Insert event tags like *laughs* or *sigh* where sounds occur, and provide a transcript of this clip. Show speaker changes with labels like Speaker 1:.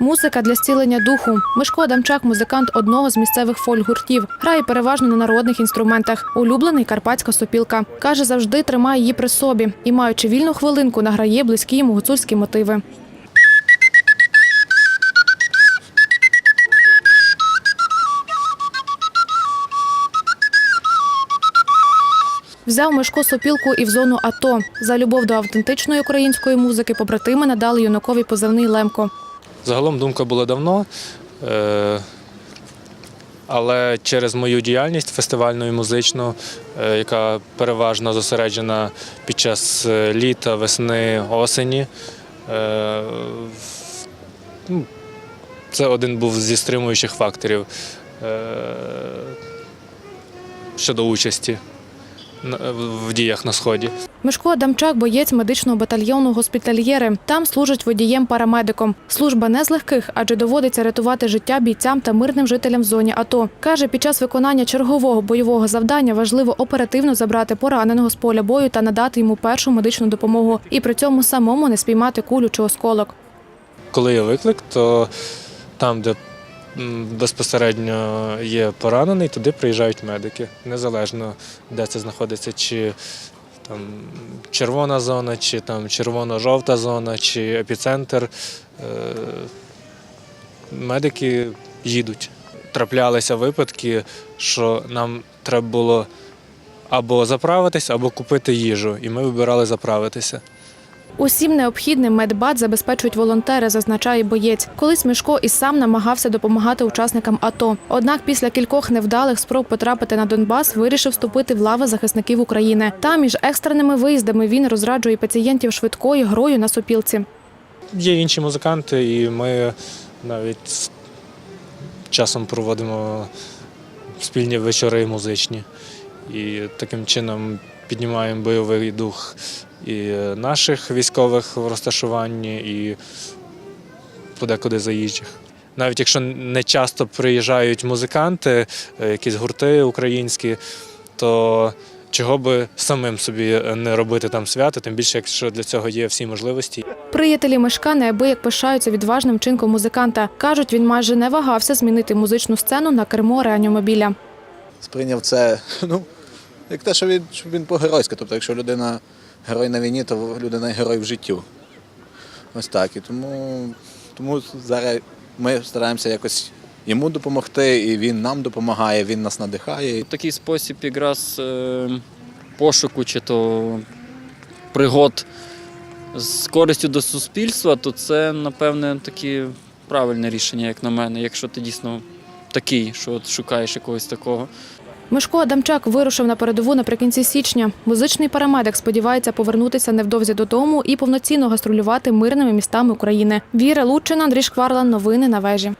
Speaker 1: Музика для зцілення духу. Мишко Адамчак, музикант одного з місцевих фольк-гуртів. Грає переважно на народних інструментах. Улюблений карпатська сопілка. Каже, завжди тримає її при собі і, маючи вільну хвилинку, награє близькі йому гуцульські мотиви. Взяв Мишко сопілку і в зону АТО. За любов до автентичної української музики побратими надали юнакові позивний Лемко.
Speaker 2: Загалом думка була давно, е, але через мою діяльність фестивальну і музичну, е, яка переважно зосереджена під час е, літа, весни, осені. ну, Це один був зі стримуючих факторів щодо участі в діях на сході.
Speaker 1: Мишко Адамчак – боєць медичного батальйону госпітальєри. Там служить водієм-парамедиком. Служба не з легких, адже доводиться рятувати життя бійцям та мирним жителям в зоні АТО. Каже, під час виконання чергового бойового завдання важливо оперативно забрати пораненого з поля бою та надати йому першу медичну допомогу. І при цьому самому не спіймати кулю чи осколок.
Speaker 2: Коли є виклик, то там, де безпосередньо є поранений, туди приїжджають медики. Незалежно, де це знаходиться, чи там червона зона, чи там червоно-жовта зона, чи епіцентр. Е, Медики їдуть. Траплялися випадки, що нам треба було або заправитись, або купити їжу. І ми вибирали заправитися.
Speaker 1: Усім необхідним медбат забезпечують волонтери, зазначає боєць. Колись Мишко і сам намагався допомагати учасникам АТО. Однак після кількох невдалих спроб потрапити на Донбас вирішив вступити в лави захисників України. Там між екстреними виїздами він розраджує пацієнтів швидкої грою на сопілці.
Speaker 2: Є інші музиканти, і ми навіть часом проводимо спільні вечори музичні. І таким чином піднімаємо бойовий дух і наших військових в розташуванні, і подекуди заїжджих. Навіть якщо не часто приїжджають музиканти, е, якісь гурти українські, то чого би самим собі не робити там свято, тим більше, якщо для цього є всі можливості.
Speaker 1: Приятелі Мишка неабияк пишаються відважним чинком музиканта. Кажуть, він майже не вагався змінити музичну сцену на кермо реанімобіля.
Speaker 3: сприйняв це, *laughs* ну, як те, що він, що він по-геройськи. Тобто, якщо людина герой на війні, то людина герой в життю. Ось так. І тому, тому зараз ми стараємося якось йому допомогти, і він нам допомагає, він нас надихає.
Speaker 4: Такий спосіб якраз е, пошуку чи то пригод з користю до суспільства, то це, напевне, таке правильне рішення, як на мене, якщо ти дійсно такий, що от шукаєш якогось такого.
Speaker 1: Мишко Адамчак вирушив на передову наприкінці січня. Музичний парамедик сподівається повернутися невдовзі додому і повноцінно гастролювати мирними містами України. Віра Лучина, Андрій Шкварла. Новини на вежі.